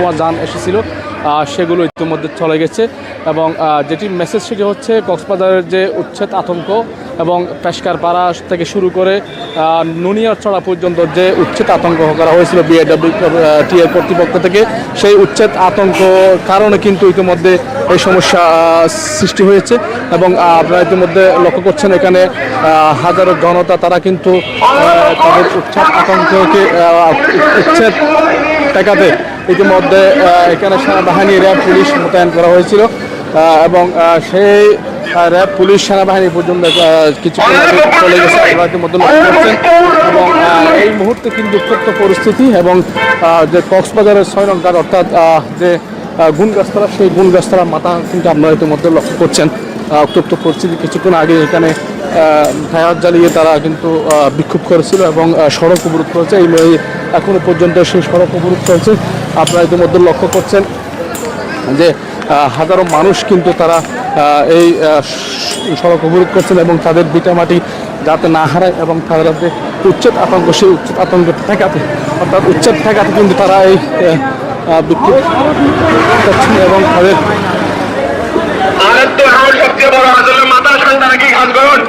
মালামাল যান এসেছিল সেগুলো ইতিমধ্যে চলে গেছে এবং যেটি মেসেজ সেটি হচ্ছে কক্সবাজারের যে উচ্ছেদ আতঙ্ক এবং পেশকার পাড়া থেকে শুরু করে আহ, নুনিয়ার ছড়া পর্যন্ত যে উচ্ছেদ আতঙ্ক করা হয়েছিল বিএডব্লিউ টি এর কর্তৃপক্ষ থেকে সেই উচ্ছেদ আতঙ্ক কারণে কিন্তু ইতিমধ্যে এই সমস্যা সৃষ্টি হয়েছে এবং আপনারা ইতিমধ্যে লক্ষ্য করছেন এখানে হাজারো জনতা তারা কিন্তু তাদের উচ্ছেদ আতঙ্ককে উচ্ছেদ ঠেকাতে ইতিমধ্যে এখানে সেনাবাহিনী র্যাব পুলিশ মোতায়েন করা হয়েছিল এবং সেই র্যাব পুলিশ সেনাবাহিনী পর্যন্ত কিছুক্ষণ চলে গেছে আপনারা ইতিমধ্যে লক্ষ্য করছেন। এবং এই মুহূর্তে কিন্তু উত্তপ্ত পরিস্থিতি এবং যে কক্সবাজারের ছয় নম্বর অর্থাৎ যে গুণগাছতলা, সেই গুণগাছতলার মাথা কিন্তু আপনারা ইতিমধ্যে লক্ষ্য করছেন। উত্তপ্ত পরিস্থিতি কিছুক্ষণ আগে এখানে ফায়ার জ্বালিয়ে তারা কিন্তু বিক্ষোভ করেছিল এবং সড়ক অবরোধ করেছে। এই এই এখনও পর্যন্ত সেই সড়ক অবরোধ চলছে। আপনারা ইতিমধ্যে লক্ষ্য করছেন যে হাজারো মানুষ কিন্তু তারা এই সড়ক অবরোধ করছেন এবং তাদের ভিটামাটি যাতে না হারায় এবং তারা যে উচ্ছেদ আতঙ্ক, সেই উচ্ছেদ আতঙ্ক ঠেকাতে, অর্থাৎ উচ্ছেদ ঠেকাতে কিন্তু তারা এই বিক্ষোভ করছেন এবং তাদের সবচেয়ে বড় আসলে মাথা সন্তান কি খান করুন?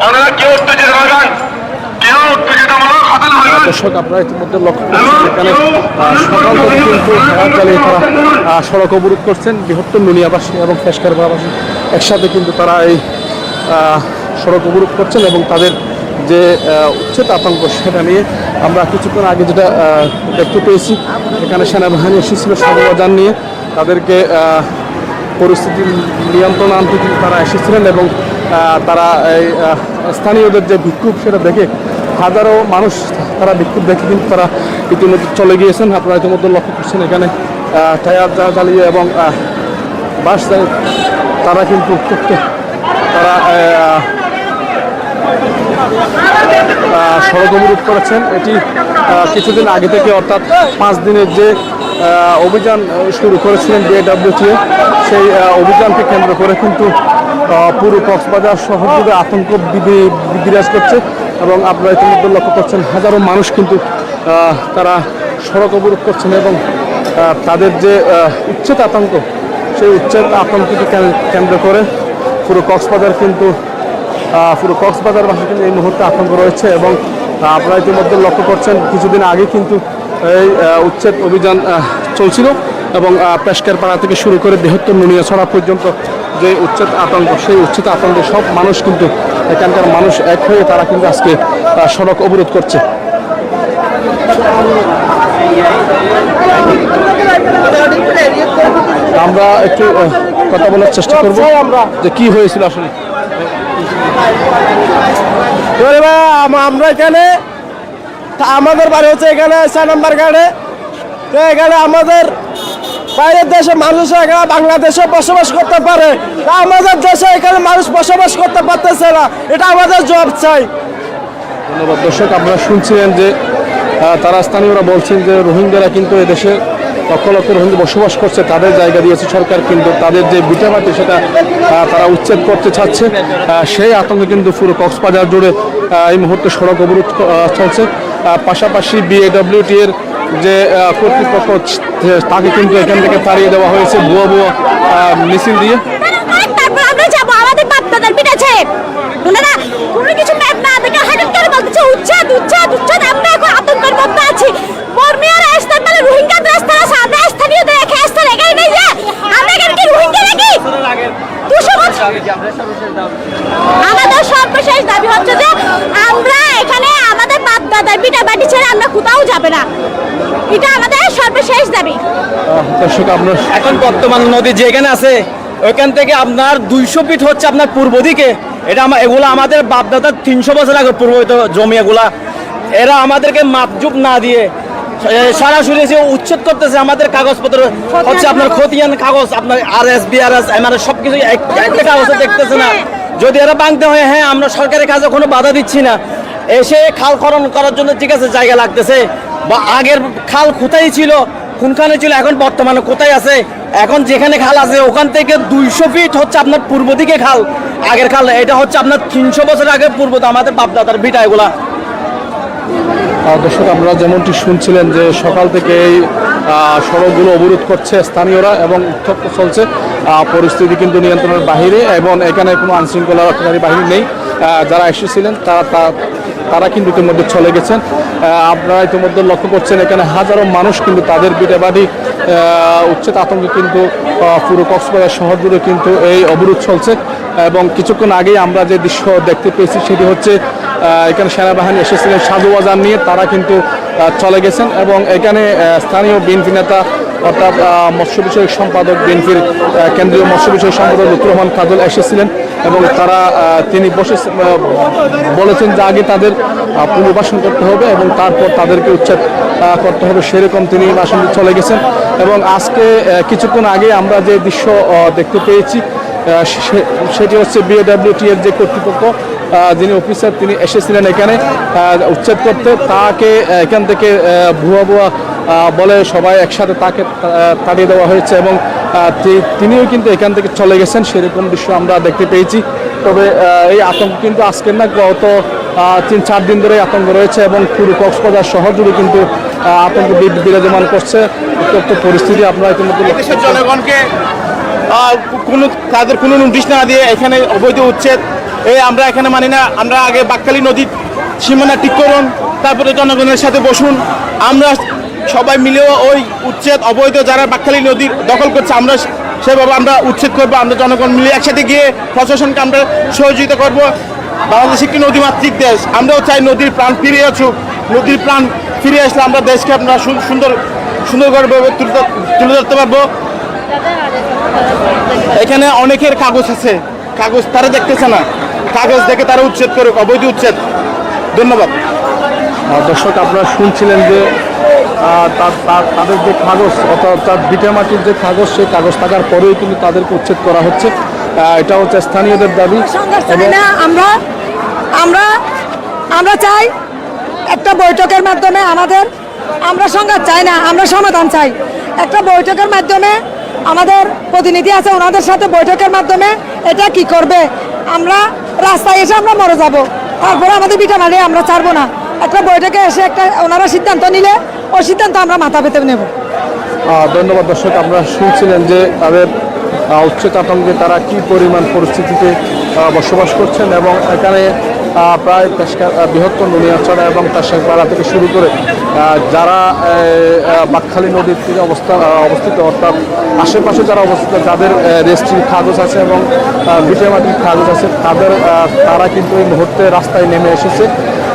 ওনারা কেউ উত্তেজিত হবেন কেউ উত্তেজিতমূলক হবেন হবেন দর্শক আপনারা ইতিমধ্যে লক্ষ্য করছেন এখানে সকাল থেকে কিন্তু ফায়ার জ্বালিয়ে তারা সড়ক অবরোধ করছেন বৃহত্তর নুনিয়াবাসী এবং ফেসকারবাসী একসাথে কিন্তু তারা এই সড়ক অবরোধ করছেন এবং তাদের যে উচ্ছেদ আতঙ্ক সেটা নিয়ে আমরা কিছুক্ষণ আগে যেটা দেখতে পেয়েছি এখানে সেনাবাহিনী এসেছিল সর্বজান নিয়ে। তাদেরকে পরিস্থিতি নিয়ন্ত্রণ আনতে তারা এসেছিলেন এবং তারা এই স্থানীয়দের যে বিক্ষোভ সেটা দেখে হাজারো মানুষ তারা বিক্ষোভ দেখে কিন্তু তারা ইতিমধ্যে চলে গিয়েছেন। আপনারা ইতিমধ্যে লক্ষ্য করছেন এখানে টায়ার জ্বালিয়ে এবং বাস তারা কিন্তু তারা সড়ক অবরোধ করেছেন। এটি কিছুদিন আগে থেকে অর্থাৎ পাঁচ দিনের যে অভিযান শুরু করেছিলেন বিএডব্লিউটিএ সেই অভিযানকে কেন্দ্র করে কিন্তু পুরো কক্সবাজার শহর জুড়ে আতঙ্ক বিরাজ করছে এবং আপনারা ইতিমধ্যে লক্ষ্য করছেন হাজারো মানুষ কিন্তু তারা সড়ক অবরোধ করছেন এবং তাদের যে উচ্ছেদ আতঙ্ক, সেই উচ্ছেদ আতঙ্ককে কেন- কেন্দ্র করে পুরো কক্সবাজার কিন্তু পুরো কক্সবাজারবাসী কিন্তু এই মুহূর্তে আতঙ্ক রয়েছে এবং আপনারা ইতিমধ্যে লক্ষ্য করছেন, কিছুদিন আগে কিন্তু এই উচ্ছেদ অভিযান চলছিল এবং পেশকার পাড়া থেকে শুরু করে বৃহত্তর নুনিয়াছড়া পর্যন্ত যে উচ্ছেদ আতঙ্ক সেই উচ্ছেদ আতঙ্কে সব মানুষ কিন্তু এখানকার মানুষ এক হয়ে তারা কিন্তু আজকে সড়ক অবরোধ করছে। আমরা একটু কথা বলার চেষ্টা করব যে কি হয়েছিল আসলে। আমরা এখানে তা আমাদের বাড়ি হচ্ছে এখানে চার নম্বর গাড়ে তো এখানে আমাদের বাইরের দেশে মানুষ এখানে বাংলাদেশে বসবাস করতে পারে। তা আমাদের দেশে এখানে মানুষ বসবাস করতে পারতেছে না। এটা আমাদের জব চাই। ধন্যবাদ। দর্শক, আপনারা শুনছিলেন যে তারা স্থানীয়রা বলছেন যে, রোহিঙ্গারা কিন্তু এদেশে লক্ষ লক্ষ রোহিঙ্গা বসবাস করছে, তাদের জায়গা দিয়েছে সরকার, কিন্তু তাদের যে ভিটামাটি সেটা তারা উচ্ছেদ করতে চাচ্ছে। সেই আতঙ্কে কিন্তু পুরো কক্সবাজার জুড়ে এই মুহূর্তে সড়ক অবরোধ চলছে। পাশাপাশি বিএডব্লিউটি এর যে কর্তৃপক্ষ তাকে কিন্তু এখান থেকে তাড়িয়ে দেওয়া হয়েছে, ভুয়া ভুয়া মিছিল দিয়ে। মানে নেই যে আমরা এখানে কি রোহিঙ্গা নাকি দুশো বছর আমাদের সর্বশেষ দাবি হচ্ছে যে আমরা এখানে আমাদের বাপ দাদার পিঠা বাটি ছেড়ে আমরা কোথাও যাবে না এটা আমাদের সর্বশেষ দাবি আহ, দর্শক আপনার এখন বর্তমান নদী যেখানে আছে ওইখান থেকে আপনার দুইশো ফিট হচ্ছে আপনার পূর্ব দিকে। এটা আমা- এগুলো আমাদের বাপদাদার তিনশো বছর আগে পূর্বহিত জমি এগুলা এরা আমাদেরকে মাপজুপ না দিয়ে সরাসরি এসে উচ্ছেদ করতেছে আমাদের কাগজপত্র হচ্ছে আপনার খতিয়ান কাগজ আপনার R S B R S MR সব কিছু একটা কাগজে দেখতেছে না। যদি এরা বাংতে হয় হ্যাঁ আমরা সরকারি কাজে কোনো বাধা দিচ্ছি না। এসে খাল খনন করার জন্য ঠিক আছে জায়গা লাগতেছে। বা আগের খাল কোথায় ছিল কোনখানে ছিল, এখন বর্তমানে কোথায় আছে? এখন যেখানে খাল আছে, ওখান থেকে দুইশো ফিট হচ্ছে আপনার পূর্ব দিকে খাল। আগের খাল এটা হচ্ছে আপনার তিনশো বছর আগে পূর্ব আমাদের বাপদাদার ভিটা এগুলা। দর্শক আপনারা যেমনটি শুনছিলেন যে সকাল থেকে এই সড়কগুলো অবরোধ করছে স্থানীয়রা এবং উত্তপ্ত চলছে। পরিস্থিতি কিন্তু নিয়ন্ত্রণের বাহিরে এবং এখানে কোনো আইনশৃঙ্খলা রক্ষাকারী বাহিনী নেই। যারা এসেছিলেন, তারা তারা কিন্তু ইতিমধ্যে চলে গেছেন। আপনারা ইতিমধ্যে লক্ষ্য করছেন, এখানে হাজারো মানুষ কিন্তু তাদের বিটে বাড়ি উচ্ছেদ আতঙ্কে কিন্তু পুরো কক্সবাজার শহর জুড়ে কিন্তু এই অবরোধ চলছে। এবং কিছুক্ষণ আগেই আমরা যে দৃশ্য দেখতে পেয়েছি, সেটি হচ্ছে এখানে সেনাবাহিনী এসেছিলেন সাজু বাজার নিয়ে, তারা কিন্তু চলে গেছেন। এবং এখানে স্থানীয় বিএনপি নেতা অর্থাৎ মৎস্য বিষয়ক সম্পাদক বিএনপির কেন্দ্রীয় মৎস্য বিষয়ক সম্পাদক লুৎফর রহমান কাজল এসেছিলেন এবং তারা তিনি বসে বলেছেন যে আগে তাদের পুনর্বাসন করতে হবে এবং তারপর তাদেরকে উচ্ছেদ করতে হবে। সেরকম তিনি বাসন চলে গেছেন এবং আজকে কিছুক্ষণ আগে আমরা যে দৃশ্য দেখতে পেয়েছি সেটি হচ্ছে বিএডব্লিউটি এর যে কর্তৃপক্ষ যিনি অফিসার, তিনি এসেছিলেন এখানে উচ্ছেদ করতে। তাকে এখান থেকে ভুয়া ভুয়া বলে সবাই একসাথে তাকে তাড়িয়ে দেওয়া হয়েছে এবং তিনিও কিন্তু এখান থেকে চলে গেছেন। সেরকম দৃশ্য আমরা দেখতে পেয়েছি। তবে এই আতঙ্ক কিন্তু আজকের না গত তিন, চার দিন ধরে আতঙ্ক রয়েছে এবং পুরো কক্সবাজার শহর জুড়ে কিন্তু আতঙ্ক বিরাজমান করছে। উত্তপ্ত পরিস্থিতি আপনারা ইতিমধ্যে দেশের জনগণকে কোনো, তাদের কোনো নোটিশ না দিয়ে এখানে অবৈধ উচ্ছেদ, এই আমরা এখানে মানি না। আমরা আগে বাক্কালি নদীর সীমানা ঠিক করুন, তারপরে জনগণের সাথে বসুন। আমরা সবাই মিলেও ওই উচ্ছেদ, অবৈধ যারা বাক্কালি নদীর দখল করছে, আমরা সেভাবে আমরা উচ্ছেদ করব, আমরা জনগণ মিলে একসাথে গিয়ে প্রশাসনকে আমরা সহযোগিতা করব। বাংলাদেশ একটি নদীমাতৃক দেশ, আমরাও চাই নদীর প্রাণ ফিরে আসুক। নদীর প্রাণ ফিরে আসলে আমরা দেশকে আমরা সু- সুন্দর, সুন্দরভাবে তুলে ধরতে পারব। এখানে অনেকের কাগজ আছে। কাগজ তারা দেখতেছে না। কাগজ দেখে তারা উচ্ছেদ করুক, অবৈধ উচ্ছেদ। ধন্যবাদ। দর্শক, আপনারা শুনছিলেন যে তাদের যে কাগজ অর্থাৎ বিটে মাটির যে কাগজ সেই কাগজ থাকার পরেই কিন্তু তাদেরকে উচ্ছেদ করা হচ্ছে। এটা হচ্ছে স্থানীয়দের দাবি। আমরা আমরা আমরা চাই একটা বৈঠকের মাধ্যমে আমাদের আমরা সংঘাত চাই না আমরা সমাধান চাই। একটা বৈঠকের মাধ্যমে আমাদের প্রতিনিধি আছে ওনাদের সাথে বৈঠকের মাধ্যমে এটা কি করবে? আমরা রাস্তায় এসে আমরা মরে যাব। তারপরে আমাদের বিটা মারিয়ে আমরা ছাড়বো না। একটা বৈঠকে এসে একটা ওনারা সিদ্ধান্ত নিলে ওই সিদ্ধান্ত আমরা মাথা পেতে নেব। ধন্যবাদ দর্শক আমরা শুনছিলেন যে তাদের উচ্চ তারা কি পরিমাণ পরিস্থিতিতে বসবাস করছেন এবং এখানে প্রায় বৃহত্তর নুনিয়াছড়া এবং পেশাপাড়া থেকে শুরু করে যারা বাকখালী নদীর তীরে অবস্থা অবস্থিত, অর্থাৎ আশেপাশে যারা অবস্থিত যাদের রেজিস্ট্রির কাগজ আছে এবং বিটে মাটির কাগজ আছে, তাদের তারা কিন্তু এই মুহূর্তে রাস্তায় নেমে এসেছে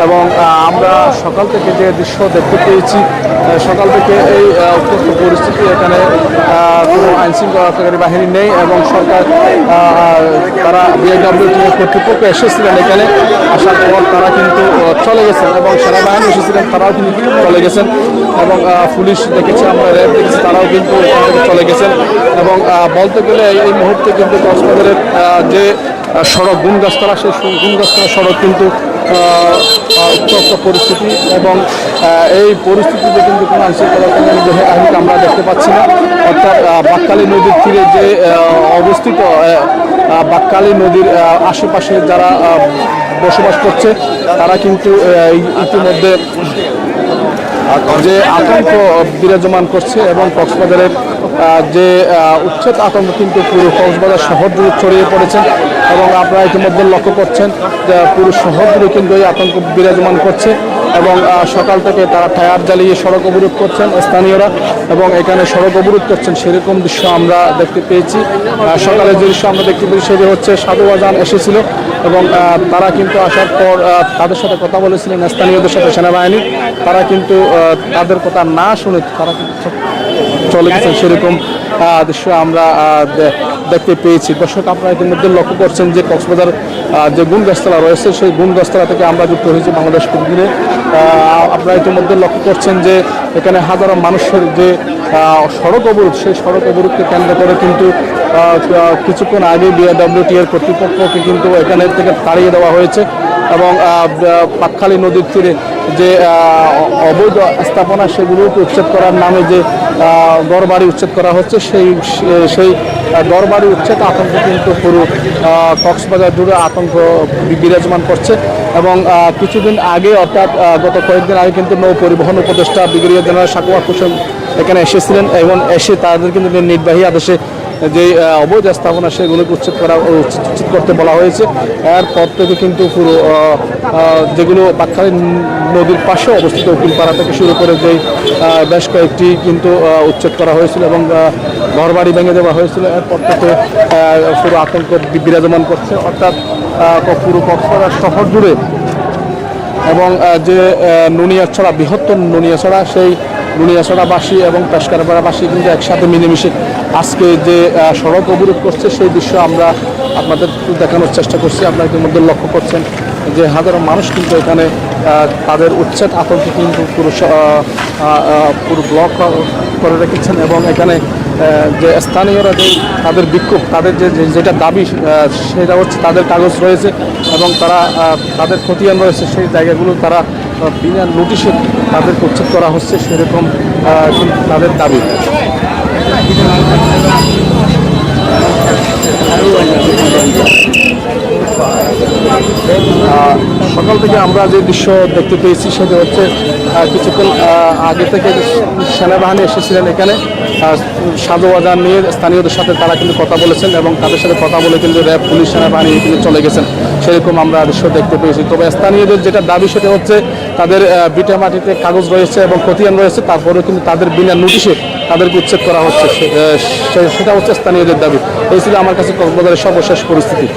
এবং আমরা সকাল থেকে যে দৃশ্য দেখতে পেয়েছি সকাল থেকে এই উত্তপ্ত পরিস্থিতি এখানে কোনো আইন শৃঙ্খলা রক্ষাকারী বাহিনী নেই এবং সরকার তারা বিএডব্লিউটি কর্তৃপক্ষ এসেছিলেন এখানে। আসার পর তারা কিন্তু চলে গেছেন এবং সেনাবাহিনী এসেছিলেন, তারাও কিন্তু চলে গেছেন। এবং পুলিশ দেখেছি, আমরা র্যাব দেখেছি, তারাও কিন্তু চলে গেছেন। এবং বলতে গেলে এই- মুহূর্তে কিন্তু কক্সবাজারের যে সড়ক গুণগাছতলা সেই গুণগাছতলা সড়ক কিন্তু উত্তপ্ত পরিস্থিতি এবং এই পরিস্থিতিতে কিন্তু কোনো আইনশৃঙ্খলা বাহিনীকে আমরা দেখতে পাচ্ছি না। অর্থাৎ বাক্কালী নদীর তীরে যে অবস্থিত আহ, বাক্কালী নদীর আশেপাশে যারা বসবাস করছে তারা কিন্তু ইতিমধ্যে যে আতঙ্ক বিরাজমান করছে এবং কক্সবাজারের যে উচ্ছেদ আতঙ্ক কিন্তু পুরো কক্সবাজার শহর জুড়ে ছড়িয়ে পড়েছে এবং আপনারা ইতিমধ্যে লক্ষ্য করছেন যে পুরো শহর জুড়ে কিন্তু এই আতঙ্ক বিরাজমান করছে। এবং সকাল থেকে তারা টায়ার জ্বালিয়ে সড়ক অবরোধ করছেন স্থানীয়রা এবং এখানে সড়ক অবরোধ করছেন। সেরকম দৃশ্য আমরা দেখতে পেয়েছি। সকালে যে দৃশ্য আমরা দেখতে পেয়েছি সেটি হচ্ছে সাধু আজান এসেছিল এবং তারা কিন্তু আসার পর তাদের সাথে কথা বলেছিলেন স্থানীয়দের সাথে সেনাবাহিনী। তারা কিন্তু তাদের কথা না শুনে তারা কিন্তু চলে গেছেন। সেরকম দৃশ্য আমরা দেখতে পেয়েছি। দর্শক, আপনারা ইতিমধ্যে লক্ষ্য করছেন যে কক্সবাজার যে যে গুণগাছতলা রয়েছে, সেই গুণগাছতলা থেকে আমরা যুক্ত হয়েছি বাংলাদেশ প্রতিদিনে আপনারা ইতিমধ্যে লক্ষ্য করছেন যে এখানে হাজারো মানুষের যে সড়ক অবরোধ, সেই সড়ক অবরোধকে কেন্দ্র করে কিন্তু কিছুক্ষণ আগে বিআরডব্লিউটি এর কর্তৃপক্ষকে কিন্তু এখানে থেকে তাড়িয়ে দেওয়া হয়েছে এবং পাকখালী নদীর তীরে যে অবৈধ স্থাপনা সেগুলোকে উচ্ছেদ করার নামে যে গড়বাড়ি উচ্ছেদ করা হচ্ছে, সেই সেই উঠছে উচ্ছেদ আতঙ্ক কিন্তু পুরো কক্সবাজার জুড়ে আতঙ্ক বিরাজমান করছে। এবং কিছুদিন আগে অর্থাৎ গত কয়েকদিন আগে কিন্তু নৌ পরিবহন উপদেষ্টা ব্রিগেডিয়ার জেনারেল সাকুয়া হোসেন এখানে এসেছিলেন এবং এসে তাদের কিন্তু নির্বাহী আদেশে যে অবৈধ স্থাপনা সেগুলোকে উচ্ছেদ করা উচ্ছেদ করতে বলা হয়েছে। এরপর থেকে কিন্তু পুরো যেগুলো বাক্কালী নদীর পাশে অবস্থিত উকিলপাড়া থেকে শুরু করে যেই বেশ কয়েকটি কিন্তু উচ্ছেদ করা হয়েছিল এবং ঘরবাড়ি ভেঙে দেওয়া হয়েছিল। এরপর থেকে পুরো আতঙ্ক বিরাজমান করছে। অর্থাৎ পুরো কক্সবাজার শহর জুড়ে এবং যে আহ, নুনিয়াছড়া বৃহত্তর নুনিয়াছড়া সেই নুনিয়াছড়াবাসী এবং পেশকারপাড়াবাসী কিন্তু একসাথে মিলেমিশে আজকে যে সড়ক অবরোধ করছে, সেই দৃশ্য আমরা আপনাদের দেখানোর চেষ্টা করছি। আপনারা ইতিমধ্যে লক্ষ্য করছেন যে হাজারো মানুষ কিন্তু এখানে তাদের উচ্ছেদ আতঙ্কে কিন্তু পুরো পুরো ব্লক করে রেখেছেন এবং এখানে যে স্থানীয়রা যে তাদের বিক্ষোভ, তাদের যে যেটা দাবি সেটা হচ্ছে তাদের কাগজ রয়েছে এবং তারা তাদের খতিয়ান রয়েছে সেই জায়গাগুলো তারা বিনা নোটিশে তাদের উচ্ছেদ করা হচ্ছে সেরকম তাদের দাবি। সকাল থেকে আমরা যে দৃশ্য দেখতে পেয়েছি সেটা হচ্ছে কিছুক্ষণ আগে থেকে সেনাবাহিনী এসেছিলেন এখানে আহ, সাজোয়াজান নিয়ে স্থানীয়দের সাথে তারা কিন্তু কথা বলেছেন এবং তাদের সাথে কথা বলে কিন্তু র্যাব পুলিশ সেনাবাহিনী কিন্তু চলে গেছেন। সেরকম আমরা দৃশ্য দেখতে পেয়েছি। তবে স্থানীয়দের যেটা দাবি সেটা হচ্ছে তাদের বিটা মাটিতে কাগজ রয়েছে এবং খতিয়ান রয়েছে তারপরেও কিন্তু তাদের বিনা নোটিশে তাদেরকে উচ্ছেদ করা হচ্ছে। সেটা হচ্ছে স্থানীয়দের দাবি। এই ছিল আমার কাছে কক্সবাজারের সর্বশেষ পরিস্থিতি।